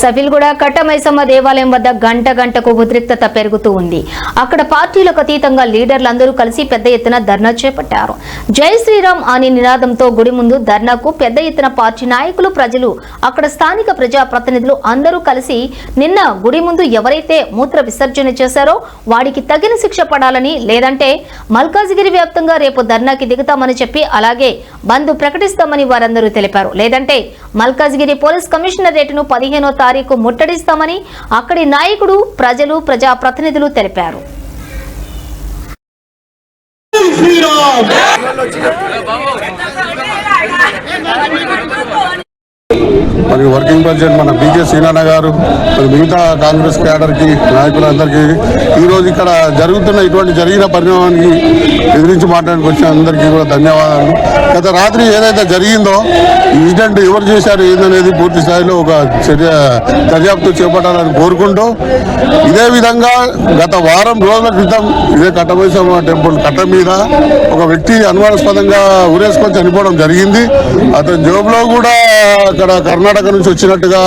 సఫిల్గూడ కట్టమైసమ్మ దేవాలయం వద్ద గంట గంటకు ఉద్రిక్తత పెరుగుతూ ఉంది. అక్కడ పార్టీలకు అతీతంగా లీడర్లందరూ కలిసి పెద్ద ఎత్తున ధర్నా చేపట్టారు. జై శ్రీరామ్ అనే నినాదంతో గుడి ముందు ధర్నాకు పెద్ద ఎత్తున పార్టీ నాయకులు ప్రజలు అక్కడ స్థానిక ప్రజా ప్రతినిధులు అందరూ కలిసి నిన్న గుడి ముందు ఎవరైతే మూత్ర విసర్జన చేశారో వాడికి తగిన శిక్ష పడాలని లేదంటే మల్కాజ్గిరి వ్యాప్తంగా రేపు ధర్నాకి దిగుతామని చెప్పి అలాగే బంద్ ప్రకటిస్తామని వారందరూ తెలిపారు. లేదంటే మల్కాజ్గిరి పోలీస్ కమిషనరేట్ను పదిహేనో తారీఖు ముట్టడిస్తామని అక్కడి నాయకుడు ప్రజలు ప్రజా ప్రతినిధులు తెలిపారు మరి వర్కింగ్ ప్రెసిడెంట్ మన బీకే సీనాన్న గారు మరి మిగతా కాంగ్రెస్ క్యాడర్కి నాయకులందరికీ ఈరోజు ఇక్కడ జరుగుతున్న ఇటువంటి జరిగిన పరిణామానికి ఎదిరించి మాట్లాడానికి వచ్చిన అందరికీ కూడా ధన్యవాదాలు. గత రాత్రి ఏదైతే జరిగిందో ఈ ఇన్సిడెంట్ ఎవరు చేశారు ఏందనేది పూర్తి స్థాయిలో ఒక చర్య దర్యాప్తు చేపట్టాలని కోరుకుంటూ ఇదే విధంగా గత వారం రోజుల క్రితం ఇదే కట్టమైసమ్మ టెంపుల్ కట్ట మీద ఒక వ్యక్తి అనుమానాస్పదంగా ఊరేసుకొని చనిపోవడం జరిగింది. అతని జోబులో కూడా అక్కడ కర్ణాటక నుంచి వచ్చినట్టుగా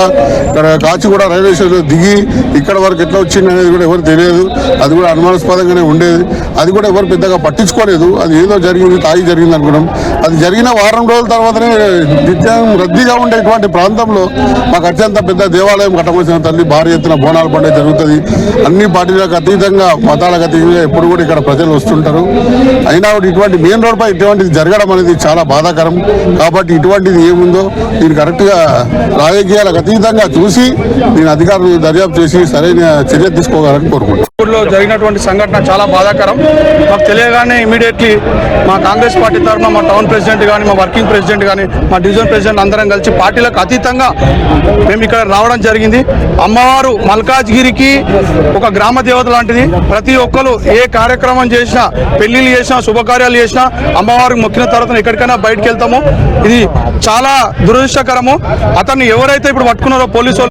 ఇక్కడ కాచిగూడ రైల్వే స్టేషన్ దిగి ఇక్కడ వరకు ఎట్లా వచ్చింది అనేది కూడా ఎవరు తెలియదు. అది కూడా అనుమానాస్పదంగానే ఉండేది. అది కూడా ఎవరు పెద్దగా పట్టించుకోలేదు. అది ఏదో జరిగింది తాగి జరిగింది అనుకున్నాం. అది జరిగిన వారం రోజుల తర్వాతనే నిత్యం రద్దీగా ఉండేటువంటి ప్రాంతంలో మాకు అత్యంత పెద్ద దేవాలయం కట్టవలసిన తల్లి భారీ ఎత్తున బోనాల పండుగ జరుగుతుంది. అన్ని పార్టీలకు అతీతంగా మతాలకు అతీతంగా ఎప్పుడు కూడా ఇక్కడ ప్రజలు వస్తుంటారు. అయినా కూడా ఇటువంటి మెయిన్ రోడ్ పై ఇటువంటిది జరగడం అనేది చాలా బాధాకరం. కాబట్టి ఇటువంటిది ఏముందో దీన్ని కరెక్ట్గా రాజకీయాలకు అతీతంగా చూసి నేను అధికారులు దర్యాప్తు చేసి సరైన చర్య తీసుకోవాలని కోరుకుంటున్నాను. ఊర్లో జరిగినటువంటి సంఘటన చాలా బాధాకరం. మాకు తెలియగానే ఇమీడియట్లీ మా కాంగ్రెస్ పార్టీ తరఫున మా టౌన్ ప్రెసిడెంట్ కానీ మా వర్కింగ్ ప్రెసిడెంట్ కానీ మా డివిజన్ ప్రెసిడెంట్ అందరం కలిసి పార్టీలకు అతీతంగా మేము ఇక్కడ రావడం జరిగింది. అమ్మవారు మల్కాజ్గిరికి ఒక గ్రామ దేవత లాంటిది. ప్రతి ఒక్కరు ఏ కార్యక్రమం చేసినా పెళ్ళిళ్ళు చేసినా శుభకార్యాలు చేసినా అమ్మవారికి మొక్కిన తర్వాత ఎక్కడికైనా బయటకు వెళ్తాము. ఇది చాలా దురదృష్టకరము. అతన్ని ఎవరైతే ఇప్పుడు పట్టుకున్నారో పోలీసు వాళ్ళు